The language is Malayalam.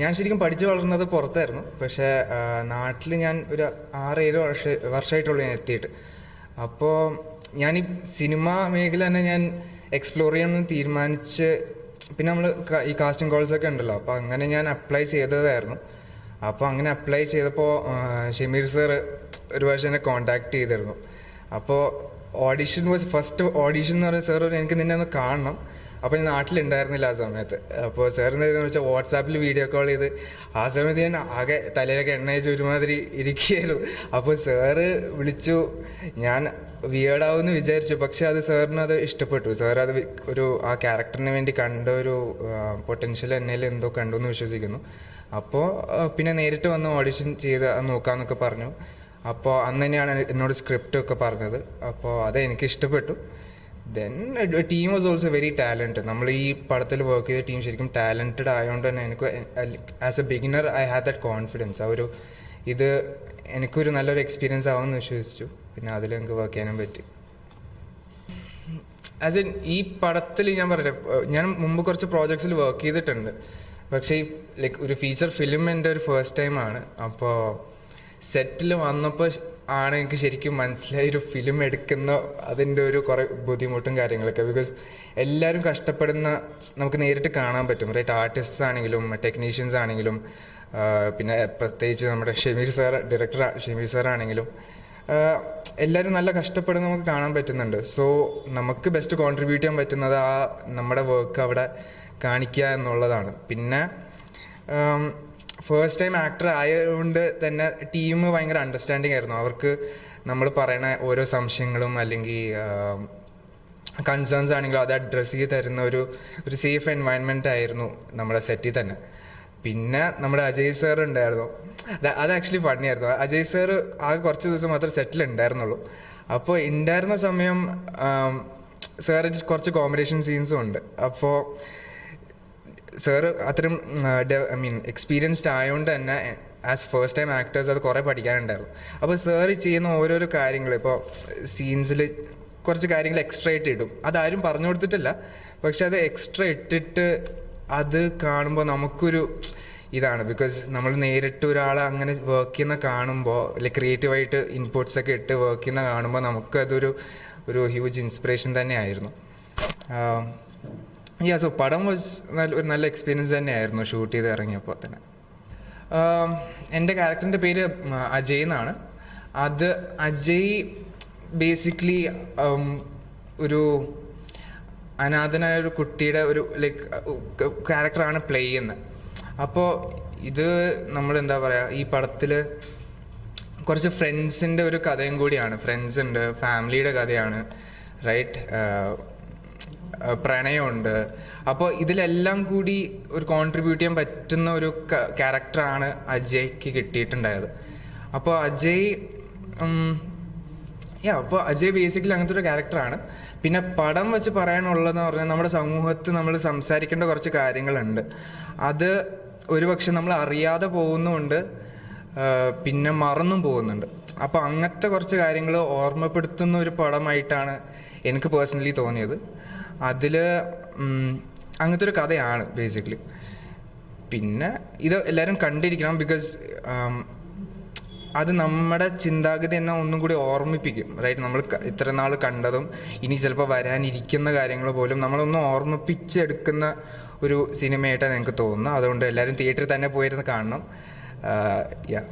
ഞാൻ ശരിക്കും പഠിച്ചു വളർന്നത് പുറത്തായിരുന്നു. പക്ഷേ നാട്ടിൽ ഞാൻ ഒരു ആറേഴ് വർഷ വർഷമായിട്ടുള്ളൂ ഞാൻ എത്തിയിട്ട്. അപ്പോൾ ഞാൻ ഈ സിനിമ മേഖല തന്നെ ഞാൻ എക്സ്പ്ലോർ ചെയ്യണമെന്ന് തീരുമാനിച്ച് പിന്നെ നമ്മൾ ഈ കാസ്റ്റിംഗ് കോൾസ് ഒക്കെ ഉണ്ടല്ലോ. അപ്പോൾ അങ്ങനെ ഞാൻ അപ്ലൈ ചെയ്തതായിരുന്നു. അപ്പോൾ അങ്ങനെ അപ്ലൈ ചെയ്തപ്പോൾ ഷമീർ സർ ഒരു പ്രാവശ്യം എന്നെ കോണ്ടാക്ട് ചെയ്തിരുന്നു. അപ്പോൾ ഓഡിഷൻ വാസ് ഫസ്റ്റ് ഓഡിഷൻ എന്ന് പറയുന്ന സാർ എനിക്ക് നിന്നെ ഒന്ന് കാണണം. അപ്പോൾ ഞാൻ നാട്ടിലുണ്ടായിരുന്നില്ല ആ സമയത്ത്. അപ്പോൾ സാറിന് എന്ന് വെച്ചാൽ വാട്സാപ്പിൽ വീഡിയോ കോൾ ചെയ്ത് ആ സമയത്ത് ഞാൻ ആകെ തലയിലൊക്കെ എണ്ണ ഒരുമാതിരി ഇരിക്കുകയായിരുന്നു. അപ്പോൾ സാറ് വിളിച്ചു. ഞാൻ വിയേർഡാവുമെന്ന് വിചാരിച്ചു. പക്ഷെ അത് സാറിന് അത് ഇഷ്ടപ്പെട്ടു. സാർ അത് ഒരു ആ ക്യാരക്ടറിന് വേണ്ടി കണ്ട ഒരു പൊട്ടൻഷ്യൽ എന്നിൽ എന്തോ കണ്ടു എന്ന് വിശ്വസിക്കുന്നു. അപ്പോൾ പിന്നെ നേരിട്ട് വന്ന് ഓഡിഷൻ ചെയ്ത് നോക്കാമെന്നൊക്കെ പറഞ്ഞു. അപ്പോൾ അന്ന് തന്നെയാണ് എന്നോട് സ്ക്രിപ്റ്റ് ഒക്കെ പറഞ്ഞത്. അപ്പോൾ അത് എനിക്ക് ഇഷ്ടപ്പെട്ടു. Then team was also very talent നമ്മൾ ഈ പടത്തിൽ വർക്ക് ചെയ്ത ടീം ശരിക്കും ടാലന്റഡ് ആയതുകൊണ്ട് തന്നെ എനിക്ക് as a beginner I have that confidence ആ ഒരു ഇത് എനിക്കൊരു നല്ലൊരു എക്സ്പീരിയൻസ് ആവുമെന്ന് വിശ്വസിച്ചു. പിന്നെ അതിൽ എനിക്ക് വർക്ക് ചെയ്യാനും പറ്റി. ആസ് ഇൻ ഈ പടത്തിൽ ഞാൻ പറഞ്ഞു ഞാൻ മുമ്പ് കുറച്ച് പ്രോജക്ട്സിൽ വർക്ക് ചെയ്തിട്ടുണ്ട്. പക്ഷേ ഈ ലൈക്ക് ഒരു ഫീച്ചർ ഫിലിം എന്റെ ഒരു ഫസ്റ്റ് ടൈം ആണ്. അപ്പോൾ സെറ്റിൽ വന്നപ്പോൾ ആണ് എനിക്ക് ശരിക്കും മനസ്സിലായി ഒരു ഫിലിം എടുക്കുന്ന അതിന്റെ ഒരു കുറേ ബുദ്ധിമുട്ടും കാര്യങ്ങളൊക്കെ. ബിക്കോസ് എല്ലാവരും കഷ്ടപ്പെടുന്ന നമുക്ക് നേരിട്ട് കാണാൻ പറ്റും. റൈറ്റ് ആർട്ടിസ്റ്റ്സ് ആണെങ്കിലും ടെക്നീഷ്യൻസ് ആണെങ്കിലും പിന്നെ പ്രത്യേകിച്ച് നമ്മുടെ Shameer sir director Shameer sir ആണെങ്കിലും എല്ലാവരും നല്ല കഷ്ടപ്പെടുന്ന നമുക്ക് കാണാൻ പറ്റുന്നുണ്ട്. സോ നമുക്ക് ബെസ്റ്റ് കോൺട്രിബ്യൂട്ട് ചെയ്യാൻ പറ്റുന്നത് ആ നമ്മുടെ വർക്ക് അവിടെ കാണിക്കുക എന്നുള്ളതാണ്. പിന്നെ ഫസ്റ്റ് ടൈം ആക്ടർ ആയതുകൊണ്ട് തന്നെ ടീം ഭയങ്കര അണ്ടർസ്റ്റാൻഡിങ് ആയിരുന്നു. അവർക്ക് നമ്മൾ പറയുന്ന ഓരോ സംശയങ്ങളും അല്ലെങ്കിൽ കൺസേൺസ് ആണെങ്കിലും അത് അഡ്രസ്സ് ചെയ്ത് തരുന്ന ഒരു ഒരു സേഫ് എൻവയൺമെന്റ് ആയിരുന്നു നമ്മുടെ സെറ്റിൽ തന്നെ. പിന്നെ നമ്മുടെ അജയ് സാർ ഉണ്ടായിരുന്നു. അത് ആക്ച്വലി ഫണ്ണി ആയിരുന്നു. അജയ് സാർ ആകെ കുറച്ച് ദിവസം മാത്രമേ സെറ്റിൽ ഉണ്ടായിരുന്നുള്ളൂ. അപ്പോൾ ഉണ്ടായിരുന്ന സമയം സാർ കുറച്ച് കോമ്പറ്റീഷൻ സീൻസും ഉണ്ട്. അപ്പോൾ സാറ് അത്രയും ഐ മീൻ എക്സ്പീരിയൻസ്ഡ് ആയതുകൊണ്ട് തന്നെ ആസ് ഫസ്റ്റ് ടൈം ആക്ടേഴ്സ് അത് കുറേ പഠിക്കാനുണ്ടായിരുന്നു. അപ്പോൾ സാറ് ചെയ്യുന്ന ഓരോരോ കാര്യങ്ങൾ ഇപ്പോൾ സീൻസിൽ കുറച്ച് കാര്യങ്ങൾ എക്സ്ട്രാ ആയിട്ട് ഇടും. അതാരും പറഞ്ഞു കൊടുത്തിട്ടില്ല. പക്ഷെ അത് എക്സ്ട്രാ ഇട്ടിട്ട് അത് കാണുമ്പോൾ നമുക്കൊരു ഇതാണ്. ബിക്കോസ് നമ്മൾ നേരിട്ട് ഒരാളെ അങ്ങനെ വർക്ക് ചെയ്യുന്ന കാണുമ്പോൾ അല്ലെങ്കിൽ ക്രിയേറ്റീവായിട്ട് ഇൻപുട്സ് ഒക്കെ ഇട്ട് വർക്ക് ചെയ്യുന്ന കാണുമ്പോൾ നമുക്കതൊരു ഒരു ഹ്യൂജ് ഇൻസ്പിറേഷൻ തന്നെയായിരുന്നു. യാ സോ പടം വാസ് നല്ല ഒരു നല്ല എക്സ്പീരിയൻസ് തന്നെയായിരുന്നു ഷൂട്ട് ചെയ്ത് ഇറങ്ങിയപ്പോൾ തന്നെ. ആം, എന്റെ ക്യാരക്ടറിന്റെ പേര് അജയ് എന്നാണ്. അത് അജയ് ബേസിക്കലി ഒരു അനാഥനായ ഒരു കുട്ടിയുടെ ഒരു ലൈക്ക് ക്യാരക്ടറാണ് പ്ലേ ചെയ്യുന്നത് അപ്പോൾ ഇത് നമ്മൾ എന്താ പറയുക ഈ പടത്തിൽ കുറച്ച് ഫ്രണ്ട്സിന്റെ ഒരു കഥയും കൂടിയാണ്. ഫ്രണ്ട്സ് ഉണ്ട് ഫാമിലിയുടെ കഥയാണ് റൈറ്റ് പ്രണയമുണ്ട്. അപ്പോൾ ഇതിലെല്ലാം കൂടി ഒരു കോൺട്രിബ്യൂട്ട് ചെയ്യാൻ പറ്റുന്ന ഒരു ക്യാരക്ടറാണ് അജയ്ക്ക് കിട്ടിയിട്ടുണ്ടായത്. അപ്പോൾ അജയ് യാ അപ്പോൾ അജയ് ബേസിക്കലി അങ്ങനത്തെ ഒരു ക്യാരക്ടറാണ് പിന്നെ പടം വെച്ച് പറയാനുള്ളതെന്ന് പറഞ്ഞാൽ നമ്മുടെ സമൂഹത്തിൽ നമ്മൾ സംസാരിക്കേണ്ട കുറച്ച് കാര്യങ്ങളുണ്ട്. അത് ഒരുപക്ഷെ നമ്മൾ അറിയാതെ പോകുന്നുമുണ്ട് പിന്നെ മറന്നും പോകുന്നുണ്ട്. അപ്പോൾ അങ്ങനത്തെ കുറച്ച് കാര്യങ്ങൾ ഓർമ്മപ്പെടുത്തുന്ന ഒരു പടമായിട്ടാണ് എനിക്ക് പേഴ്സണലി തോന്നിയത്. അതിൽ അങ്ങനത്തെ ഒരു കഥയാണ് ബേസിക്കലി പിന്നെ ഇത് എല്ലാവരും കണ്ടിരിക്കണം ബിക്കോസ് അത് നമ്മുടെ ചിന്താഗതി എന്നെ ഒന്നും കൂടി ഓർമ്മിപ്പിക്കും റൈറ്റ് നമ്മൾ ഇത്ര നാൾ കണ്ടതും ഇനി ചിലപ്പോൾ വരാനിരിക്കുന്ന കാര്യങ്ങൾ പോലും നമ്മളൊന്ന് ഓർമ്മിപ്പിച്ചെടുക്കുന്ന ഒരു സിനിമയായിട്ടാണ് എനിക്ക് തോന്നുന്നത്. അതുകൊണ്ട് എല്ലാവരും തിയേറ്ററിൽ തന്നെ പോയിരുന്ന് കാണണം. യാ